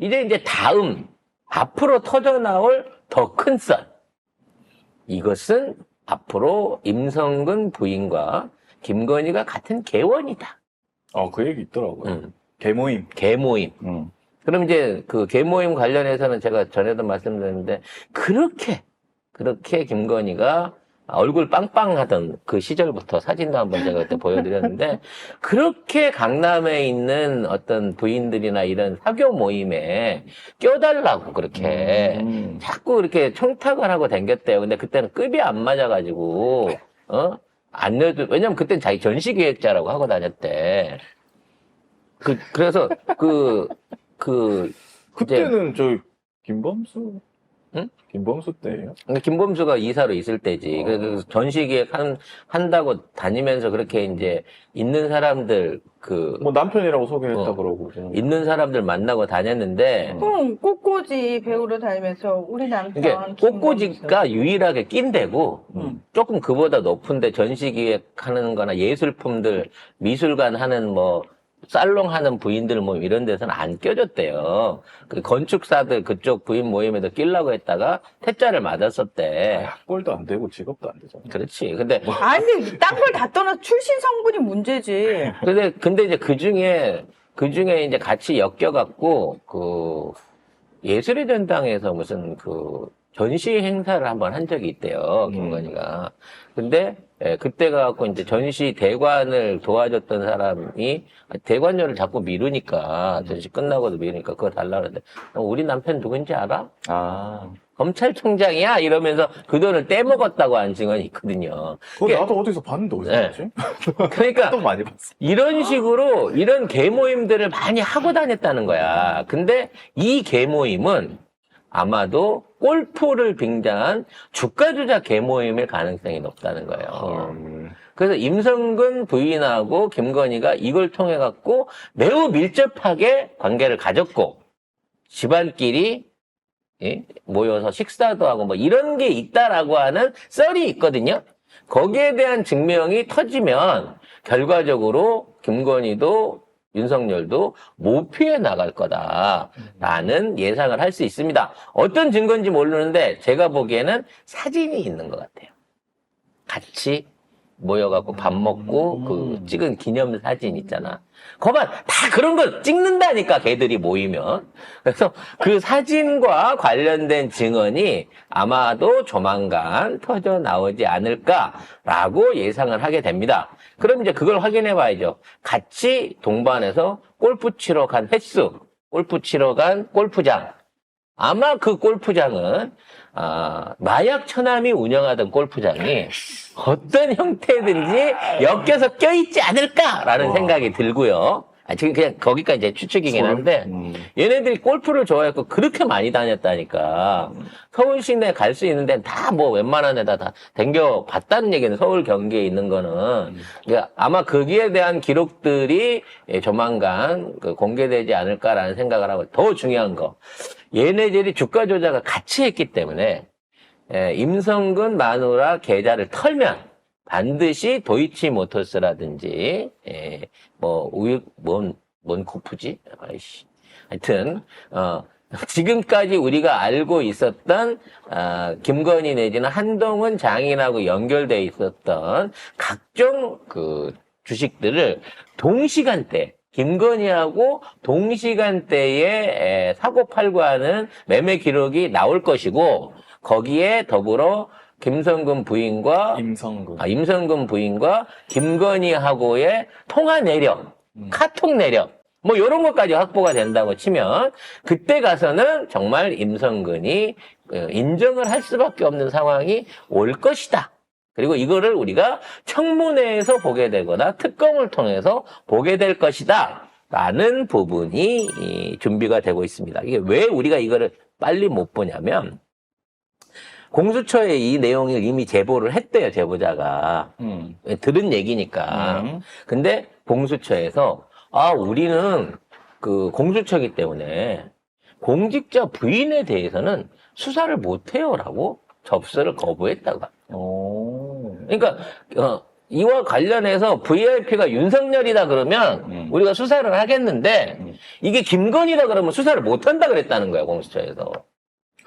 이제 이제 다음 앞으로 터져 나올 더 큰 썰. 이것은 앞으로 임성근 부인과 김건희가 같은 개원이다. 어, 그 얘기 있더라고요. 음, 개모임. 개모임. 음. 그럼 이제 그 개모임 관련해서는 제가 전에도 말씀드렸는데 그렇게 그렇게 김건희가 얼굴 빵빵하던 그 시절부터 사진도 한번 제가 그때 보여드렸는데 그렇게 강남에 있는 어떤 부인들이나 이런 사교 모임에 껴달라고 그렇게 음. 자꾸 이렇게 청탁을 하고 댕겼대요. 근데 그때는 급이 안 맞아가지고 어? 안 내도 왜냐면 그땐 자기 전시기획자라고 하고 다녔대. 그 그래서 그 그 그때는 저 김범수 응? 김범수 때예요? 그러니까 김범수가 이사로 있을 때지. 어. 그래서 전시기획 한, 한다고 다니면서 그렇게 이제 있는 사람들, 그, 뭐 남편이라고 소개했다 어. 그러고 그냥. 있는 사람들 만나고 다녔는데, 그럼 꽃꽂이 배우러 다니면서 우리 남편 이게 김범수. 꽃꽂이가 유일하게 낀대고, 음. 조금 그보다 높은데 전시기획 하는 거나 예술품들, 미술관 하는 뭐, 살롱 하는 부인들 뭐 이런 데서는 안 껴줬대요. 그 건축사들 그쪽 부인 모임에도 끼려고 했다가 퇴짜를 맞았었대. 아, 꼴도 안 되고 직업도 안 되잖아. 그렇지. 근데 아니 근데 딴걸 다 떠나 출신 성분이 문제지. 근데 근데 이제 그 중에 그 중에 이제 같이 엮여갖고 그 예술의 전당에서 무슨 그 전시 행사를 한번 한 적이 있대요 음. 김건희가. 근데 예, 그때 가갖고 이제 전시 대관을 도와줬던 사람이 대관료를 자꾸 미루니까 전시 끝나고도 미루니까 그거 달라 그러는데 어, 우리 남편 누군지 알아? 아. 검찰총장이야 이러면서 그 돈을 떼먹었다고 한 증언이 있거든요. 그거 그게- 나도 어디서 봤는데 어디서 네. 봤지? 그러니까 또 많이 봤어. 이런 식으로 이런 개모임들을 많이 하고 다녔다는 거야. 근데 이 개모임은 아마도 골프를 빙자한 주가 조작 개모임일 가능성이 높다는 거예요. 음. 그래서 임성근 부인하고 김건희가 이걸 통해 갖고 매우 밀접하게 관계를 가졌고 집안끼리 예? 모여서 식사도 하고 뭐 이런 게 있다라고 하는 썰이 있거든요. 거기에 대한 증명이 터지면 결과적으로 김건희도 윤석열도 못 피해 나갈 거다라는 예상을 할 수 있습니다. 어떤 증거인지 모르는데 제가 보기에는 사진이 있는 것 같아요. 같이 모여갖고 밥 먹고 그 음. 찍은 기념 사진 있잖아. 거봐, 다 그런 거 찍는다니까, 걔들이 모이면. 그래서 그 사진과 관련된 증언이 아마도 조만간 터져 나오지 않을까라고 예상을 하게 됩니다. 그럼 이제 그걸 확인해 봐야죠. 같이 동반해서 골프 치러 간 횟수, 골프 치러 간 골프장. 아마 그 골프장은 아, 마약 처남이 운영하던 골프장이 어떤 형태든지 엮여서 껴있지 않을까라는 와. 생각이 들고요. 아, 지금 그냥 거기까지 이제 추측이긴 한데 음. 얘네들이 골프를 좋아했고 그렇게 많이 다녔다니까. 서울 시내 갈 수 있는 데는 다 뭐 웬만한 데다 다 댕겨 봤다는 얘기는 서울 경기에 있는 거는. 그러니까 아마 거기에 대한 기록들이 예, 조만간 그 공개되지 않을까라는 생각을 하고 더 중요한 거. 얘네들이 주가 조작을 같이 했기 때문에 예, 임성근 마누라 계좌를 털면 반드시 도이치 모터스라든지 예, 뭐 우유 뭔 뭔 코프지? 아이씨. 하여튼 어 지금까지 우리가 알고 있었던 아, 김건희 내지는 한동훈 장인하고 연결돼 있었던 각종 그 주식들을 동시간대 김건희하고 동시간대에 에, 사고 팔고 하는 매매 기록이 나올 것이고 거기에 더불어 김성근 부인과 임성근. 아, 임성근 부인과 김건희하고의 통화 내력, 음. 카톡 내력, 뭐 이런 것까지 확보가 된다고 치면 그때 가서는 정말 임성근이 어, 인정을 할 수밖에 없는 상황이 올 것이다. 그리고 이거를 우리가 청문회에서 보게 되거나 특검을 통해서 보게 될 것이다. 라는 부분이 이, 준비가 되고 있습니다. 이게 왜 우리가 이거를 빨리 못 보냐면 공수처에 이 내용을 이미 제보를 했대요, 제보자가. 음. 들은 얘기니까. 음. 근데 공수처에서 아 우리는 그 공수처기 때문에 공직자 부인에 대해서는 수사를 못해요라고 접수를 거부했다고. 오. 그러니까 어, 이와 관련해서 VIP가 윤석열이다 그러면 음. 우리가 수사를 하겠는데 음. 이게 김건희다 그러면 수사를 못 한다 그랬다는 거야 공수처에서.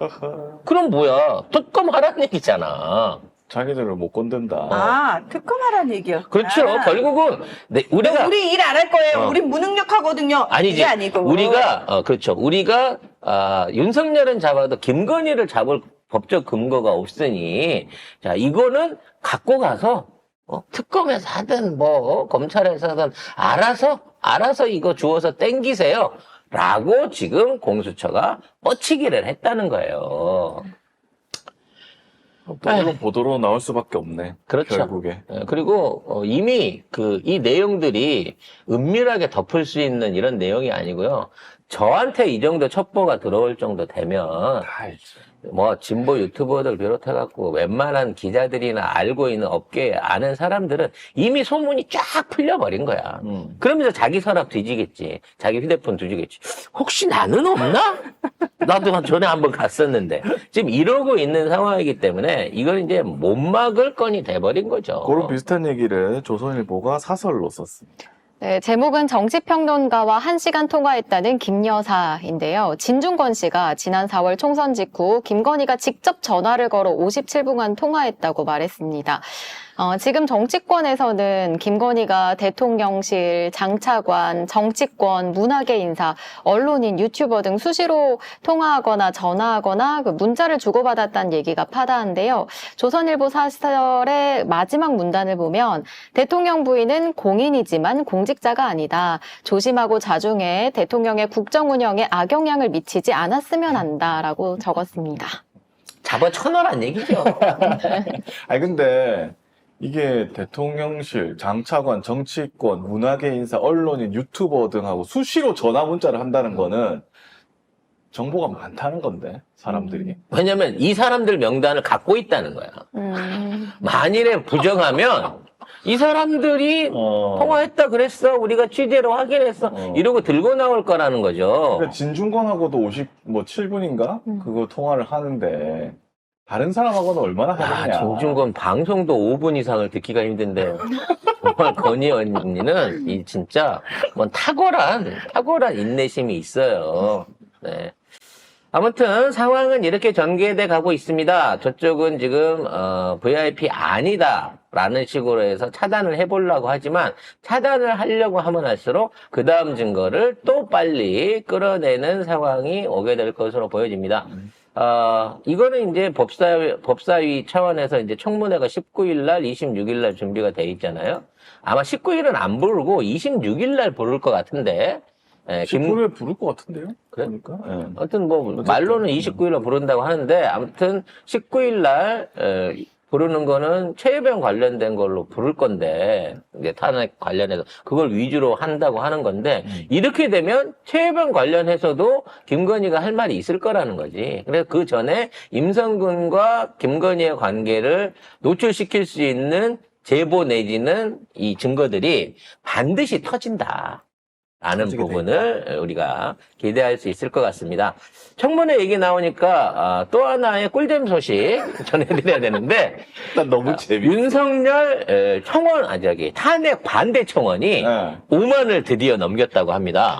허허. 그럼 뭐야? 특검 하라는 얘기잖아. 자기들을 못 건든다. 아, 특검하라는 얘기요. 그렇죠. 아. 결국은 내- 우리가 우리 일 안 할 거예요. 어. 우린 무능력하거든요. 아니지. 이게 아니고. 우리가 어 그렇죠. 우리가 아 윤석열은 잡아도 김건희를 잡을 법적 근거가 없으니 자 이거는 갖고 가서 어, 특검에서 하든 뭐 검찰에서 하든 알아서 알아서 이거 주워서 땡기세요. 라고 지금 공수처가 뻗치기를 했다는 거예요. 또 보도로 나올 수밖에 없네. 그렇죠. 결국에. 예, 그리고 어, 이미 그 이 내용들이 은밀하게 덮을 수 있는 이런 내용이 아니고요. 저한테 이 정도 첩보가 들어올 정도 되면. 뭐 진보 유튜버들 비롯해 갖고 웬만한 기자들이나 알고 있는 업계에 아는 사람들은 이미 소문이 쫙 풀려버린 거야. 음. 그러면서 자기 서랍 뒤지겠지. 자기 휴대폰 뒤지겠지. 혹시 나는 없나? 나도 전에 한번 갔었는데. 지금 이러고 있는 상황이기 때문에 이걸 이제 못 막을 건이 돼버린 거죠. 그런 비슷한 얘기를 조선일보가 사설로 썼습니다. 네, 제목은 정치평론가와 1시간 통화했다는 김 여사인데요. 진중권 씨가 지난 4월 총선 직후 김건희가 직접 전화를 걸어 57분간 통화했다고 말했습니다. 어, 지금 정치권에서는 김건희가 대통령실, 장차관, 정치권, 문화계 인사, 언론인, 유튜버 등 수시로 통화하거나 전화하거나 그 문자를 주고받았다는 얘기가 파다한데요. 조선일보 사설의 마지막 문단을 보면 대통령 부인은 공인이지만 공직자가 아니다. 조심하고 자중해 대통령의 국정 운영에 악영향을 미치지 않았으면 한다라고 적었습니다. 잡아 쳐넣으란 얘기죠. 아니 근데 이게 대통령실, 장차관, 정치권, 문화계 인사, 언론인, 유튜버 등하고 수시로 전화 문자를 한다는 거는 정보가 많다는 건데 사람들이. 왜냐면 이 사람들 명단을 갖고 있다는 거야. 음, 만일에 부정하면 이 사람들이 어. 통화했다 그랬어. 우리가 취재로 확인했어. 어. 이러고 들고 나올 거라는 거죠. 그러니까 진중권하고도 50, 뭐 7분인가? 음. 그거 통화를 하는데, 다른 사람하고는 얼마나 아, 하느냐. 정준건 방송도 5분 이상을 듣기가 힘든데 정말 건희 언니는 이 진짜 뭐 탁월한 탁월한 인내심이 있어요. 네. 아무튼 상황은 이렇게 전개돼 가고 있습니다. 저쪽은 지금 어, VIP 아니다라는 식으로 해서 차단을 해보려고 하지만 차단을 하려고 하면 할수록 그 다음 증거를 또 빨리 끌어내는 상황이 오게 될 것으로 보여집니다. 어, 이거는 이제 법사위, 법사위 차원에서 이제 청문회가 19일 날, 26일 날 준비가 돼 있잖아요. 아마 19일은 안 부르고 26일 날 부를 것 같은데, 예, 김, 10분에 부를 것 같은데요? 그래? 그러니까. 예. 하여튼 뭐, 말로는 29일날 부른다고 하는데, 아무튼 19일 날, 에, 부르는 거는 최혜병 관련된 걸로 부를 건데, 이제 탄핵 관련해서 그걸 위주로 한다고 하는 건데, 음. 이렇게 되면 최혜병 관련해서도 김건희가 할 말이 있을 거라는 거지. 그래서 그 전에 임성근과 김건희의 관계를 노출시킬 수 있는 제보 내지는 이 증거들이 반드시 터진다. 라는 부분을 우리가 기대할 수 있을 것 같습니다. 청문회 얘기 나오니까 아, 또 하나의 꿀잼 소식 전해드려야 되는데 일단 너무 재밌어. 윤석열 에, 청원 아 저기 탄핵 반대 청원이 예. 5만을 드디어 넘겼다고 합니다.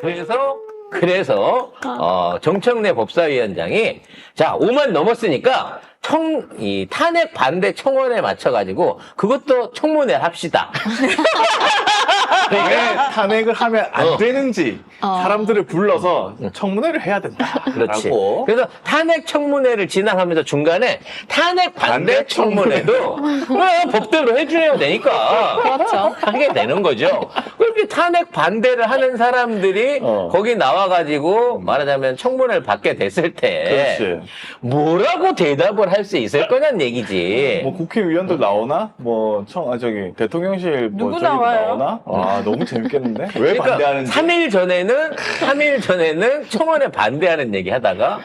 그래서 그래서 어, 정청래 법사위원장이 자 5만 넘었으니까 청 이 탄핵 반대 청원에 맞춰가지고 그것도 청문회 합시다. 왜 탄핵을 하면 안 어. 되는지 어. 사람들을 불러서 청문회를 해야 된다. 그렇지. 라고. 그래서 탄핵 청문회를 진행하면서 중간에 탄핵 반대 반대 청문회도 뭐 법대로 해줘야 되니까 그렇죠. 하게 되는 거죠. 그 렇게 탄핵 반대를 하는 사람들이 어. 거기 나와가지고 말하자면 청문회를 받게 됐을 때 그렇지. 뭐라고 대답을 할 수 있을 거냐는 얘기지. 뭐 국회의원들 나오나? 뭐 청, 아, 저기 대통령실 뭐 누구 저기 나와요? 나오나? 아 너무 재밌겠는데? 왜 그러니까 반대하는지? 3일 전에는 3일 전에는 청원에 반대하는 얘기 하다가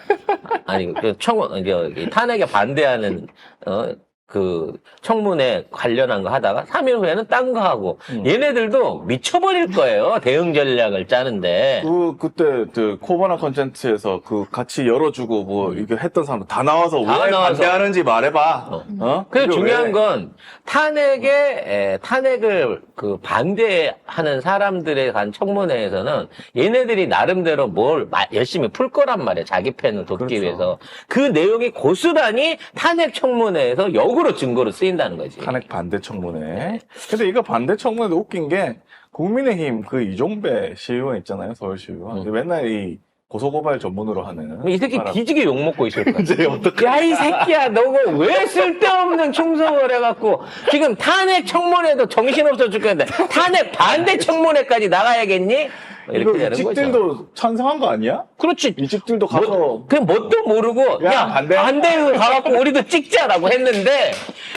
아니 그 청원 저기 탄핵에 반대하는 어 그 청문회 관련한 거 하다가 3일 후에는 딴 거 하고 음. 얘네들도 미쳐버릴 거예요. 대응 전략을 짜는데. 그 그때 그 코바나 컨텐츠에서 그 같이 열어주고 뭐 이게 했던 사람 다 나와서 다 왜 나와서. 반대하는지 말해봐. 어? 그래서 이거 중요한 왜? 건 탄핵에 에, 탄핵을 그 반대하는 사람들에 간 청문회에서는 얘네들이 나름대로 뭘 마- 열심히 풀 거란 말이야 자기 편을 돕기 그렇죠. 위해서 그 내용이 고스란히 탄핵 청문회에서 역으로 증거로 쓰인다는 거지. 탄핵 반대 청문회. 근데 이거 반대 청문회도 웃긴 게 국민의힘 그 이종배 시의원 있잖아요 서울시의원. 음. 맨날 이 고소고발 전문으로 하는 이 새끼 사람. 뒤지게 욕 먹고 있을 거야. 이제 어떡해? 야, 이 새끼야, 너가 왜 쓸데없는 충성을 해갖고, 지금 탄핵 청문회도 정신없어 죽겠는데, 탄핵 반대 청문회까지 나가야겠니? 뭐 이렇게 되는 거죠. 이직들도 찬성한 거 아니야? 그렇지. 이직들도 가서 뭐, 그냥 뭣도 모르고, 야, 야, 반대. 반대 가갖고 우리도 찍자라고 했는데,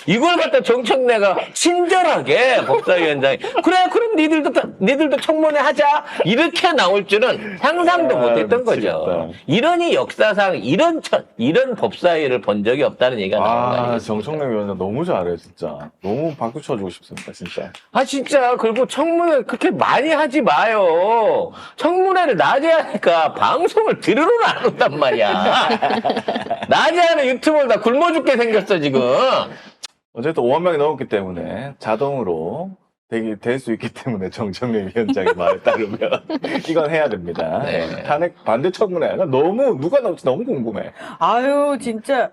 이걸 갖다 정청래가 친절하게 법사위원장이, 그래, 그럼 니들도, 다- 니들도 청문회 하자. 이렇게 나올 줄은 상상도 아, 못했던 미치겠다. 거죠. 이러니 역사상 이런, 천- 이런 법사위를 본 적이 없다는 얘기가 나온 거 아? 정청래 위원장 너무 잘해 진짜. 너무 박수 쳐주고 싶습니다 진짜. 아 진짜 그리고 청문회 그렇게 많이 하지 마요. 청문회를 낮에 하니까 방송을 들으러 안 온단 말이야. 낮에 하는 유튜브를 다 굶어 죽게 생겼어 지금. 어쨌든 5만 명이 넘었기 때문에 자동으로 될 수 있기 때문에 정청래 위원장의 말에 따르면 이건 해야 됩니다. 네. 탄핵 반대 청문회 너무 누가 나올지 너무 궁금해. 아유 진짜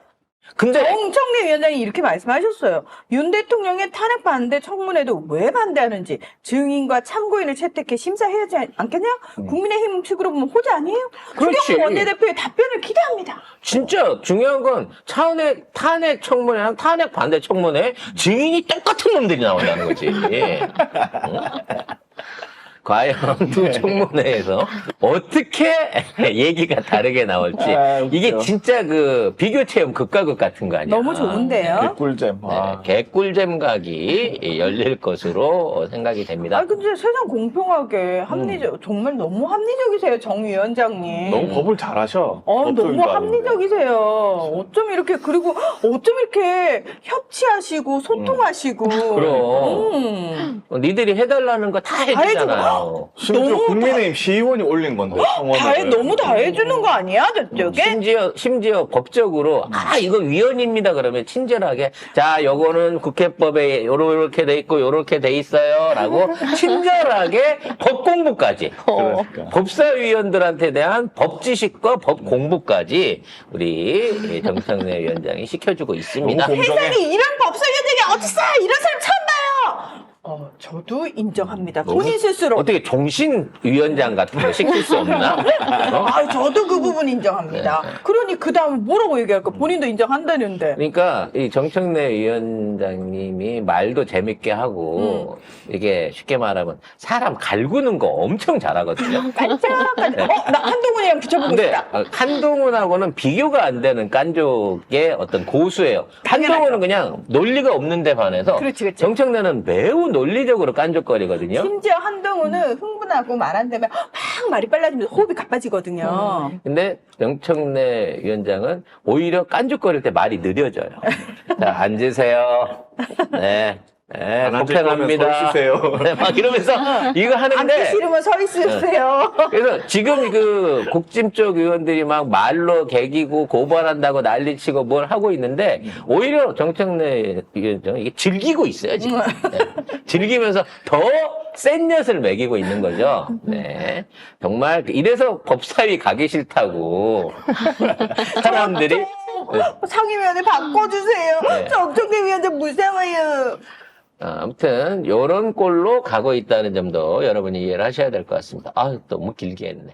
근데 정청래 위원장이 이렇게 말씀하셨어요. 윤 대통령의 탄핵 반대 청문회도 왜 반대하는지 증인과 참고인을 채택해 심사해야 하지 않겠냐? 음. 국민의힘 측으로 보면 호재 아니에요? 그렇지. 원내대표의 답변을 기대합니다. 진짜 중요한 건 탄핵 탄핵 청문회랑 탄핵 반대 청문회 증인이 똑같은 놈들이 나온다는 거지. 응? 과연 두 청문회에서 어떻게 얘기가 다르게 나올지 아, 웃겨. 이게 진짜 그 비교 체험 극과 극 같은 거 아니야? 너무 좋은데요. 개꿀잼. 네, 아. 개꿀잼 각이 열릴 것으로 생각이 됩니다. 아 근데 세상 공평하게 합리적 정말 너무 합리적이세요 정 위원장님. 너무 법을 잘하셔. 어, 법조인도 너무 아닌데. 합리적이세요. 어쩜 이렇게, 그리고 어쩜 이렇게 협치하시고, 소통하시고. 그럼. 음. 어, 니들이 해달라는 거다 해주잖아요. 심지어 너무 국민의힘 시의원이 올린 건데. 청원을. 다 해, 너무 다 해주는 거 아니야, 음, 저쪽에? 심지어 심지어 법적으로 아 이거 위헌입니다 그러면 친절하게 자 요거는 국회법에 요렇게 돼 있고 요렇게 돼 있어요라고 친절하게 법 공부까지 그러니까. 법사위원들한테 대한 법 지식과 법 공부까지 우리 정상래 위원장이 시켜주고 있습니다. 너무 공정해. 세상에 이런 법사위원장이 어딨어! 이런 사람 처음 봐요! 어, 저도 인정합니다. 너무- 본인 스스로. 어떻게 종신 위원장 같은 거 시킬 수 없나? 어? 아, 저도 그 부분 인정합니다. 그러니 그 다음에 뭐라고 얘기할까? 본인도 인정한다는데. 그러니까 이 정청래 위원장님이 말도 재밌게 하고 이게 쉽게 말하면 사람 갈구는 거 엄청 잘하거든요. 깐짝깐짝. 어, 나 한동훈이랑 붙여보고 근데 싶다. 어, 한동훈하고는 비교가 안 되는 깐족의 어떤 고수예요. 한동훈은 그냥 논리가 없는데 반해서 그렇지, 그렇지. 정청래는 매우 논리적으로 깐족거리거든요. 심지어 한동훈은 흥분하고 말안 되면 막 말이 빨라지면서 호흡이 가빠지거든요. 근데 정청래 위원장은 오히려 깐죽거릴 때 말이 느려져요. 자, 앉으세요. 네. 네, 고생합니다. 서 있으세요. 네, 막 이러면서 이거 앉기 하는데 싫으면 서 있으세요. 그래서 지금 그 국짐 쪽 의원들이 막 말로 개기고 고발한다고 난리치고 뭘 하고 있는데 오히려 정청래 위원장은 이게 즐기고 있어요 지금 네. 즐기면서 더 센 엿을 먹이고 있는 거죠. 네, 정말 이래서 법사위 가기 싫다고 사람들이 어, 상임위원회 바꿔주세요. 네. 정청래 위원장 무서워요. 아, 아무튼 요런 꼴로 가고 있다는 점도 여러분이 이해를 하셔야 될 것 같습니다. 아 너무 길게 했네.